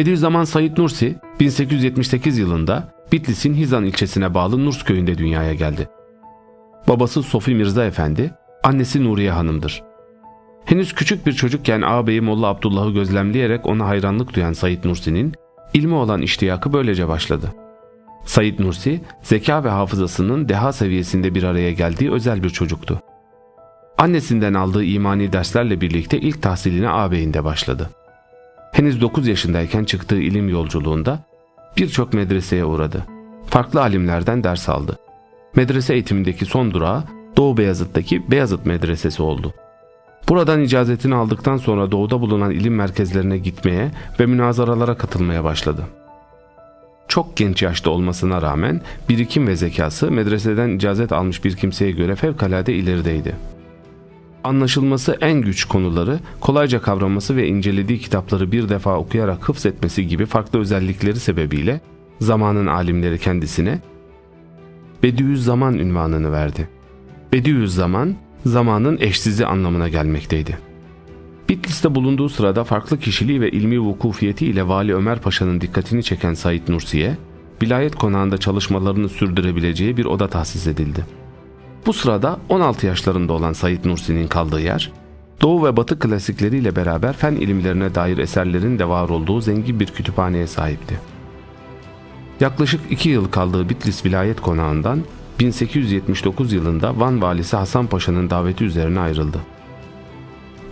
Bediüzzaman Said Nursi 1878 yılında Bitlis'in Hizan ilçesine bağlı Nurs köyünde dünyaya geldi. Babası Sofi Mirza Efendi, annesi Nuriye Hanım'dır. Henüz küçük bir çocukken ağabeyi Molla Abdullah'ı gözlemleyerek ona hayranlık duyan Said Nursi'nin ilmi olan iştiyakı böylece başladı. Said Nursi, zeka ve hafızasının deha seviyesinde bir araya geldiği özel bir çocuktu. Annesinden aldığı imani derslerle birlikte ilk tahsiline ağabeyinde başladı. Henüz 9 yaşındayken çıktığı ilim yolculuğunda birçok medreseye uğradı. Farklı alimlerden ders aldı. Medrese eğitimindeki son durağı Doğu Beyazıt'taki Beyazıt Medresesi oldu. Buradan icazetini aldıktan sonra doğuda bulunan ilim merkezlerine gitmeye ve münazaralara katılmaya başladı. Çok genç yaşta olmasına rağmen birikim ve zekası medreseden icazet almış bir kimseye göre fevkalade ilerideydi. Anlaşılması en güç konuları, kolayca kavraması ve incelediği kitapları bir defa okuyarak hıfz etmesi gibi farklı özellikleri sebebiyle zamanın alimleri kendisine Bediüzzaman ünvanını verdi. Bediüzzaman, zamanın eşsizi anlamına gelmekteydi. Bitlis'te bulunduğu sırada farklı kişiliği ve ilmi vukufiyeti ile Vali Ömer Paşa'nın dikkatini çeken Said Nursi'ye, vilayet konağında çalışmalarını sürdürebileceği bir oda tahsis edildi. Bu sırada 16 yaşlarında olan Said Nursi'nin kaldığı yer, Doğu ve Batı klasikleriyle beraber fen ilimlerine dair eserlerin de var olduğu zengin bir kütüphaneye sahipti. Yaklaşık 2 yıl kaldığı Bitlis vilayet konağından 1879 yılında Van valisi Hasan Paşa'nın daveti üzerine ayrıldı.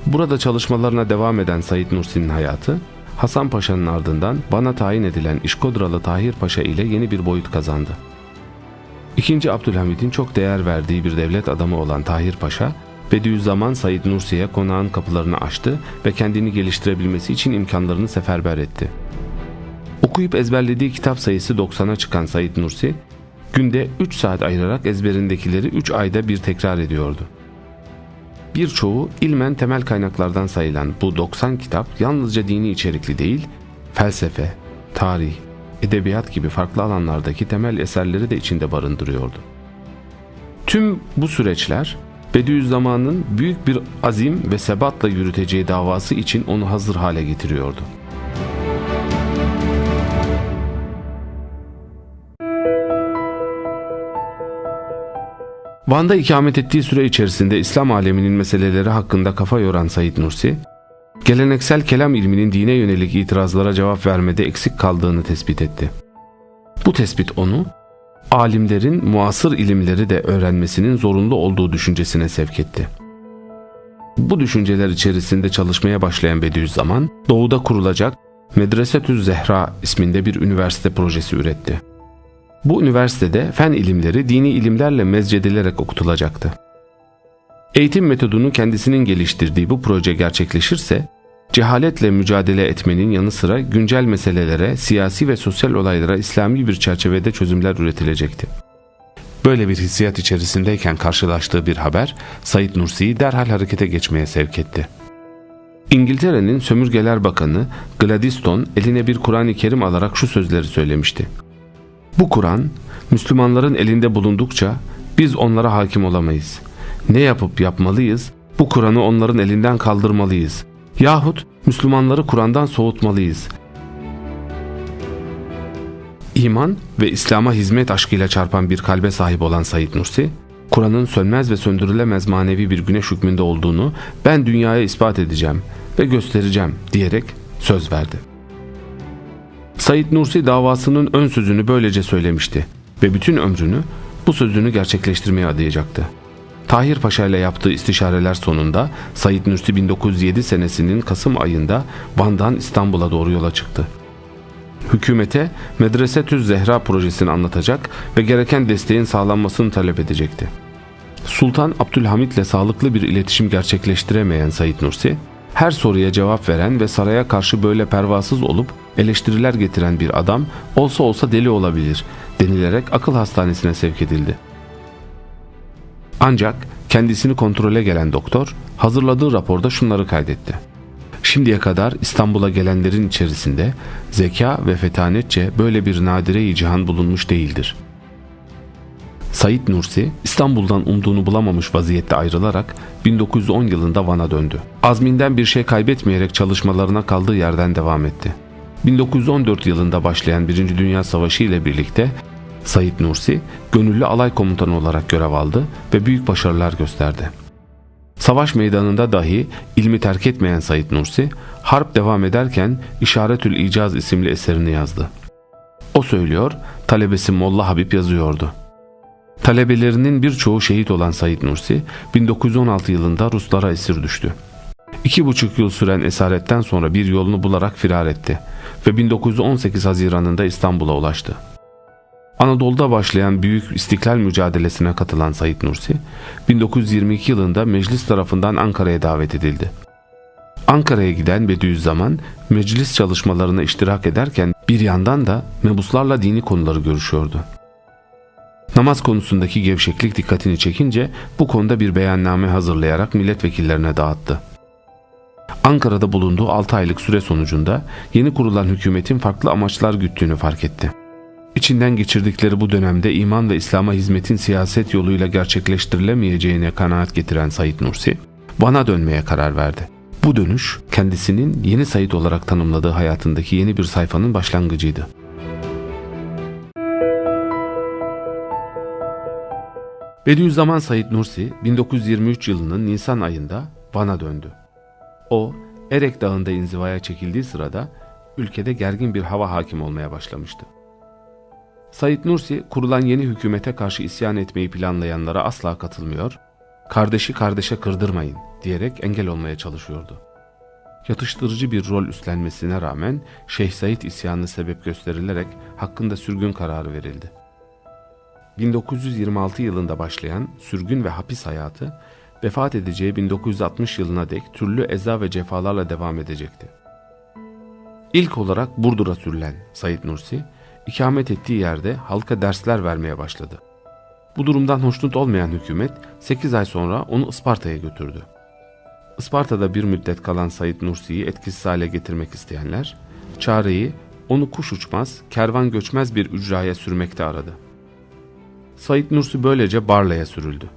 Burada çalışmalarına devam eden Said Nursi'nin hayatı, Hasan Paşa'nın ardından Van'a tayin edilen İşkodralı Tahir Paşa ile yeni bir boyut kazandı. İkinci Abdülhamid'in çok değer verdiği bir devlet adamı olan Tahir Paşa, Bediüzzaman Said Nursi'ye konağın kapılarını açtı ve kendini geliştirebilmesi için imkanlarını seferber etti. Okuyup ezberlediği kitap sayısı 90'a çıkan Said Nursi, günde 3 saat ayırarak ezberindekileri 3 ayda bir tekrar ediyordu. Birçoğu ilmen temel kaynaklardan sayılan bu 90 kitap yalnızca dini içerikli değil, felsefe, tarih, edebiyat gibi farklı alanlardaki temel eserleri de içinde barındırıyordu. Tüm bu süreçler Bediüzzaman'ın büyük bir azim ve sebatla yürüteceği davası için onu hazır hale getiriyordu. Van'da ikamet ettiği süre içerisinde İslam aleminin meseleleri hakkında kafa yoran Said Nursi, geleneksel kelam ilminin dine yönelik itirazlara cevap vermede eksik kaldığını tespit etti. Bu tespit onu, alimlerin muasır ilimleri de öğrenmesinin zorunlu olduğu düşüncesine sevk etti. Bu düşünceler içerisinde çalışmaya başlayan Bediüzzaman, doğuda kurulacak Medresetü Zehra isminde bir üniversite projesi üretti. Bu üniversitede fen ilimleri dini ilimlerle mezcedilerek okutulacaktı. Eğitim metodunu kendisinin geliştirdiği bu proje gerçekleşirse, cehaletle mücadele etmenin yanı sıra güncel meselelere, siyasi ve sosyal olaylara İslami bir çerçevede çözümler üretilecekti. Böyle bir hissiyat içerisindeyken karşılaştığı bir haber, Said Nursi'yi derhal harekete geçmeye sevk etti. İngiltere'nin Sömürgeler Bakanı Gladstone eline bir Kur'an-ı Kerim alarak şu sözleri söylemişti. Bu Kur'an Müslümanların elinde bulundukça biz onlara hakim olamayız. Ne yapıp yapmalıyız? Bu Kur'an'ı onların elinden kaldırmalıyız. Yahut Müslümanları Kur'an'dan soğutmalıyız. İman ve İslam'a hizmet aşkıyla çarpan bir kalbe sahip olan Said Nursi, Kur'an'ın sönmez ve söndürülemez manevi bir güneş hükmünde olduğunu ben dünyaya ispat edeceğim ve göstereceğim diyerek söz verdi. Said Nursi davasının ön sözünü böylece söylemişti ve bütün ömrünü bu sözünü gerçekleştirmeye adayacaktı. Tahir Paşa ile yaptığı istişareler sonunda Said Nursi 1907 senesinin Kasım ayında Van'dan İstanbul'a doğru yola çıktı. Hükümete Medresetüz Zehra projesini anlatacak ve gereken desteğin sağlanmasını talep edecekti. Sultan Abdülhamit ile sağlıklı bir iletişim gerçekleştiremeyen Said Nursi, her soruya cevap veren ve saraya karşı böyle pervasız olup eleştiriler getiren bir adam olsa olsa deli olabilir denilerek akıl hastanesine sevk edildi. Ancak kendisini kontrole gelen doktor hazırladığı raporda şunları kaydetti. Şimdiye kadar İstanbul'a gelenlerin içerisinde zeka ve fetanetçe böyle bir nadire-i cihan bulunmuş değildir. Said Nursi İstanbul'dan umduğunu bulamamış vaziyette ayrılarak 1910 yılında Van'a döndü. Azminden bir şey kaybetmeyerek çalışmalarına kaldığı yerden devam etti. 1914 yılında başlayan 1. Dünya Savaşı ile birlikte Said Nursi gönüllü alay komutanı olarak görev aldı ve büyük başarılar gösterdi. Savaş meydanında dahi ilmi terk etmeyen Said Nursi, harp devam ederken İşaretül İcaz isimli eserini yazdı. O söylüyor, talebesi Molla Habib yazıyordu. Talebelerinin birçoğu şehit olan Said Nursi, 1916 yılında Ruslara esir düştü. İki buçuk yıl süren esaretten sonra bir yolunu bularak firar etti ve 1918 Haziran'ında İstanbul'a ulaştı. Anadolu'da başlayan büyük istiklal mücadelesine katılan Said Nursi, 1922 yılında meclis tarafından Ankara'ya davet edildi. Ankara'ya giden Bediüzzaman, meclis çalışmalarına iştirak ederken bir yandan da mebuslarla dini konuları görüşüyordu. Namaz konusundaki gevşeklik dikkatini çekince bu konuda bir beyanname hazırlayarak milletvekillerine dağıttı. Ankara'da bulunduğu 6 aylık süre sonucunda yeni kurulan hükümetin farklı amaçlar güttüğünü fark etti. İçinden geçirdikleri bu dönemde iman ve İslam'a hizmetin siyaset yoluyla gerçekleştirilemeyeceğine kanaat getiren Said Nursi, Van'a dönmeye karar verdi. Bu dönüş kendisinin yeni Said olarak tanımladığı hayatındaki yeni bir sayfanın başlangıcıydı. Bediüzzaman Said Nursi 1923 yılının Nisan ayında Van'a döndü. O, Erek Dağı'nda inzivaya çekildiği sırada ülkede gergin bir hava hakim olmaya başlamıştı. Said Nursi kurulan yeni hükümete karşı isyan etmeyi planlayanlara asla katılmıyor, kardeşi kardeşe kırdırmayın diyerek engel olmaya çalışıyordu. Yatıştırıcı bir rol üstlenmesine rağmen Şeyh Said isyanını sebep gösterilerek hakkında sürgün kararı verildi. 1926 yılında başlayan sürgün ve hapis hayatı vefat edeceği 1960 yılına dek türlü eza ve cefalarla devam edecekti. İlk olarak Burdur'a sürülen Said Nursi, ikamet ettiği yerde halka dersler vermeye başladı. Bu durumdan hoşnut olmayan hükümet 8 ay sonra onu Isparta'ya götürdü. Isparta'da bir müddet kalan Said Nursi'yi etkisiz hale getirmek isteyenler, çareyi onu kuş uçmaz, kervan göçmez bir ücraya sürmekte aradı. Said Nursi böylece Barla'ya sürüldü.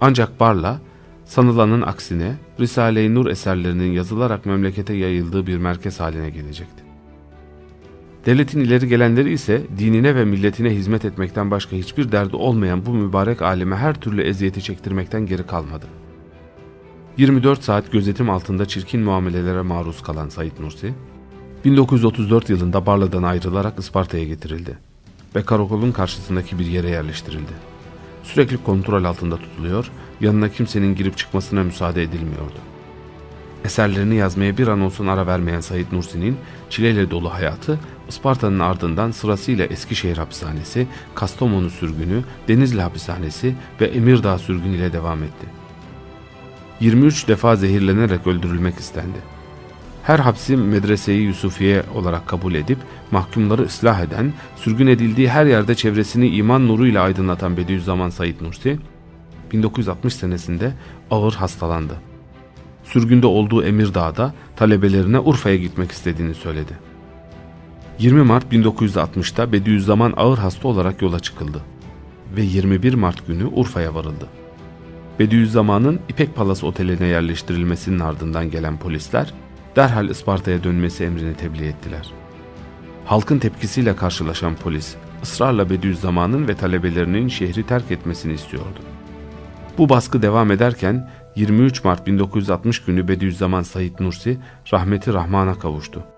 Ancak Barla, sanılanın aksine Risale-i Nur eserlerinin yazılarak memlekete yayıldığı bir merkez haline gelecekti. Devletin ileri gelenleri ise dinine ve milletine hizmet etmekten başka hiçbir derdi olmayan bu mübarek aleme her türlü eziyeti çektirmekten geri kalmadı. 24 saat gözetim altında çirkin muamelelere maruz kalan Said Nursi, 1934 yılında Barla'dan ayrılarak Isparta'ya getirildi ve karakolun karşısındaki bir yere yerleştirildi. Sürekli kontrol altında tutuluyor, yanına kimsenin girip çıkmasına müsaade edilmiyordu. Eserlerini yazmaya bir an olsun ara vermeyen Said Nursi'nin çileyle dolu hayatı Isparta'nın ardından sırasıyla Eskişehir hapishanesi, Kastamonu sürgünü, Denizli hapishanesi ve Emirdağ sürgünü ile devam etti. 23 defa zehirlenerek öldürülmek istendi. Her hapsi medreseyi Yusufiye olarak kabul edip mahkumları ıslah eden, sürgün edildiği her yerde çevresini iman nuruyla aydınlatan Bediüzzaman Said Nursi, 1960 senesinde ağır hastalandı. Sürgünde olduğu Emirdağ'da talebelerine Urfa'ya gitmek istediğini söyledi. 20 Mart 1960'da Bediüzzaman ağır hasta olarak yola çıkıldı ve 21 Mart günü Urfa'ya varıldı. Bediüzzaman'ın İpek Palas Oteli'ne yerleştirilmesinin ardından gelen polisler derhal Isparta'ya dönmesi emrini tebliğ ettiler. Halkın tepkisiyle karşılaşan polis ısrarla Bediüzzaman'ın ve talebelerinin şehri terk etmesini istiyordu. Bu baskı devam ederken 23 Mart 1960 günü Bediüzzaman Said Nursi rahmeti Rahman'a kavuştu.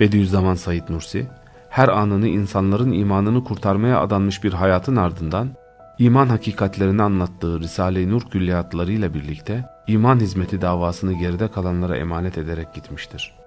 Bediüzzaman Said Nursi her anını insanların imanını kurtarmaya adanmış bir hayatın ardından iman hakikatlerini anlattığı Risale-i Nur külliyatlarıyla birlikte iman hizmeti davasını geride kalanlara emanet ederek gitmiştir.